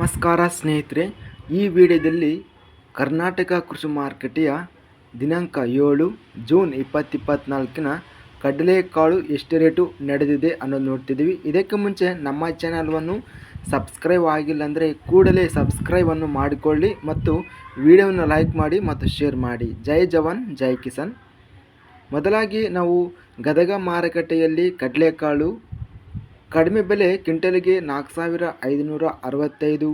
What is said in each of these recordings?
ನಮಸ್ಕಾರ ಸ್ನೇಹಿತರೆ, ಈ ವಿಡಿಯೋದಲ್ಲಿ ಕರ್ನಾಟಕ ಕೃಷಿ ಮಾರುಕಟ್ಟೆಯ ದಿನಾಂಕ ಏಳು, ಜೂನ್ ಇಪ್ಪತ್ತಿಪ್ಪತ್ನಾಲ್ಕಿನ ಕಡಲೆಕಾಳು ಎಷ್ಟು ರೇಟು ನಡೆದಿದೆ ಅನ್ನೋದು ನೋಡ್ತಿದ್ದೀವಿ. ಇದಕ್ಕೆ ಮುಂಚೆ ನಮ್ಮ ಚಾನಲ್ವನ್ನು ಸಬ್ಸ್ಕ್ರೈಬ್ ಆಗಿಲ್ಲ ಅಂದರೆ ಕೂಡಲೇ ಸಬ್ಸ್ಕ್ರೈಬನ್ನು ಮಾಡಿಕೊಳ್ಳಿ ಮತ್ತು ವಿಡಿಯೋವನ್ನು ಲೈಕ್ ಮಾಡಿ ಮತ್ತು ಶೇರ್ ಮಾಡಿ. ಜೈ ಜವಾನ್, ಜೈ ಕಿಸಾನ್. ಮೊದಲಾಗಿ ನಾವು ಗದಗ ಮಾರುಕಟ್ಟೆಯಲ್ಲಿ ಕಡಲೆಕಾಳು ಕಡಿಮೆ ಬೆಲೆ ಕ್ವಿಂಟಲ್ಗೆ ನಾಲ್ಕು ಸಾವಿರ ಐದುನೂರ ಅರವತ್ತೈದು,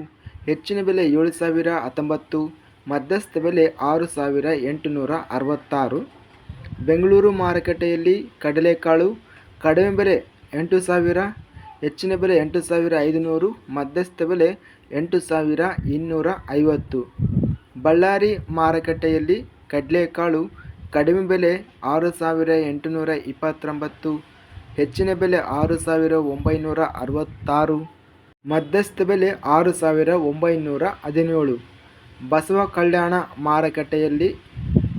ಹೆಚ್ಚಿನ ಬೆಲೆ ಏಳು ಸಾವಿರ ಹತ್ತೊಂಬತ್ತು, ಮಧ್ಯಸ್ಥ ಬೆಲೆ ಆರು ಸಾವಿರ ಎಂಟುನೂರ ಅರವತ್ತಾರು. ಬೆಂಗಳೂರು ಮಾರುಕಟ್ಟೆಯಲ್ಲಿ ಕಡಲೆಕಾಳು ಕಡಿಮೆ ಬೆಲೆ ಎಂಟು ಸಾವಿರ, ಹೆಚ್ಚಿನ ಬೆಲೆ ಎಂಟು ಸಾವಿರ ಐದುನೂರು, ಮಧ್ಯಸ್ಥ ಬೆಲೆ ಎಂಟು ಸಾವಿರ ಇನ್ನೂರ ಐವತ್ತು. ಬಳ್ಳಾರಿ ಮಾರುಕಟ್ಟೆಯಲ್ಲಿ ಕಡಲೆಕಾಳು ಕಡಿಮೆ ಬೆಲೆ ಆರು ಸಾವಿರ ಎಂಟುನೂರ ಇಪ್ಪತ್ತೊಂಬತ್ತು ಹೆಚ್ಚಿನ ಬೆಲೆ ಆರು ಸಾವಿರ ಒಂಬೈನೂರ ಅರವತ್ತಾರು, ಮಧ್ಯಸ್ಥ ಬೆಲೆ ಆರು ಸಾವಿರ ಒಂಬೈನೂರ ಹದಿನೇಳು. ಬಸವ ಕಲ್ಯಾಣ ಮಾರುಕಟ್ಟೆಯಲ್ಲಿ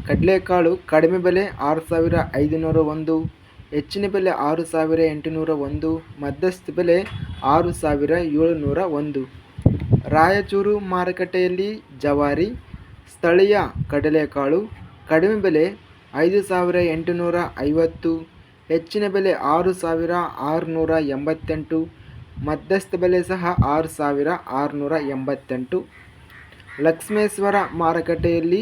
ಕಡಲೆಕಾಳು ಕಡಿಮೆ ಬೆಲೆ ಆರು ಸಾವಿರ ಐದುನೂರ ಒಂದು ಹೆಚ್ಚಿನ ಬೆಲೆ ಆರು ಸಾವಿರ ಎಂಟುನೂರ ಒಂದು ಮಧ್ಯಸ್ಥ ಬೆಲೆ ಆರು ಸಾವಿರ ಏಳುನೂರ ಒಂದು ರಾಯಚೂರು ಮಾರುಕಟ್ಟೆಯಲ್ಲಿ ಜವಾರಿ, ಸ್ಥಳೀಯ ಕಡಲೆಕಾಳು ಕಡಿಮೆ ಬೆಲೆ ಐದು ಸಾವಿರ ಎಂಟುನೂರ ಐವತ್ತು ಹೆಚ್ಚಿನ ಬೆಲೆ ಆರು ಸಾವಿರ ಆರುನೂರ ಎಂಬತ್ತೆಂಟು, ಮಧ್ಯಸ್ಥ ಬೆಲೆ ಸಹ ಆರು ಸಾವಿರ ಆರುನೂರ ಎಂಬತ್ತೆಂಟು. ಲಕ್ಷ್ಮೇಶ್ವರ ಮಾರುಕಟ್ಟೆಯಲ್ಲಿ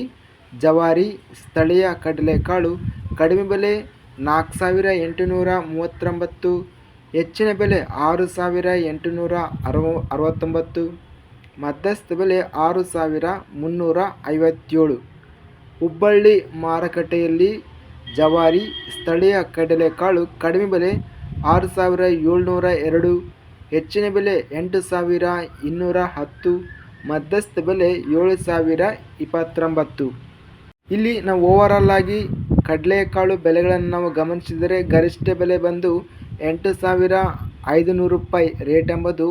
ಜವಾರಿ, ಸ್ಥಳೀಯ ಕಡಲೆಕಾಳು ಕಡಿಮೆ ಬೆಲೆ ನಾಲ್ಕು ಸಾವಿರ ಎಂಟುನೂರ ಮೂವತ್ತೊಂಬತ್ತು, ಹೆಚ್ಚಿನ ಬೆಲೆ ಆರು ಸಾವಿರ ಎಂಟುನೂರ ಅರವ, ಅರವತ್ತೊಂಬತ್ತು, ಮಧ್ಯಸ್ಥ ಬೆಲೆ ಆರು ಸಾವಿರ ಮುನ್ನೂರ ಐವತ್ತೇಳು. ಹುಬ್ಬಳ್ಳಿ ಮಾರುಕಟ್ಟೆಯಲ್ಲಿ ಜವಾರಿ ಸ್ಥಳೀಯ ಕಡಲೆಕಾಳು ಕಡಿಮೆ ಬೆಲೆ ಆರು ಸಾವಿರ ಏಳ್ನೂರ ಎರಡು, ಹೆಚ್ಚಿನ ಬೆಲೆ ಎಂಟು ಸಾವಿರ ಇನ್ನೂರ ಹತ್ತು, ಮಧ್ಯಸ್ಥ ಬೆಲೆ ಏಳು ಸಾವಿರ ಇಪ್ಪತ್ತೊಂಬತ್ತು. ಇಲ್ಲಿ ನಾವು ಓವರಾಲ್ ಆಗಿ ಕಡಲೆಕಾಳು ಬೆಲೆಗಳನ್ನು ನಾವು ಗಮನಿಸಿದರೆ ಗರಿಷ್ಠ ಬೆಲೆ ಬಂದು ಎಂಟು ಸಾವಿರ ಐದು ನೂರು ರೂಪಾಯಿ ರೇಟ್ ಎಂಬುದು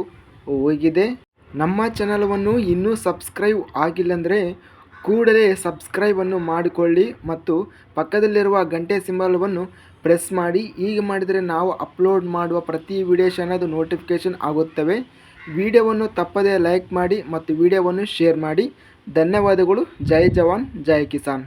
ಹೋಗಿದೆ. ನಮ್ಮ ಚಾನಲವನ್ನು ಇನ್ನೂ ಸಬ್ಸ್ಕ್ರೈಬ್ ಆಗಿಲ್ಲಂದರೆ ಕೂಡಲೇ ಸಬ್ಸ್ಕ್ರೈಬನ್ನು ಮಾಡಿಕೊಳ್ಳಿ ಮತ್ತು ಪಕ್ಕದಲ್ಲಿರುವ ಗಂಟೆ ಸಿಂಬಲವನ್ನು ಪ್ರೆಸ್ ಮಾಡಿ. ಹೀಗೆ ಮಾಡಿದರೆ ನಾವು ಅಪ್ಲೋಡ್ ಮಾಡುವ ಪ್ರತಿ ವಿಡಿಯೋಸ್ ನೋಟಿಫಿಕೇಷನ್ ಆಗುತ್ತವೆ. ವಿಡಿಯೋವನ್ನು ತಪ್ಪದೇ ಲೈಕ್ ಮಾಡಿ ಮತ್ತು ವಿಡಿಯೋವನ್ನು ಶೇರ್ ಮಾಡಿ. ಧನ್ಯವಾದಗಳು. ಜೈ ಜವಾನ್, ಜೈ ಕಿಸಾನ್.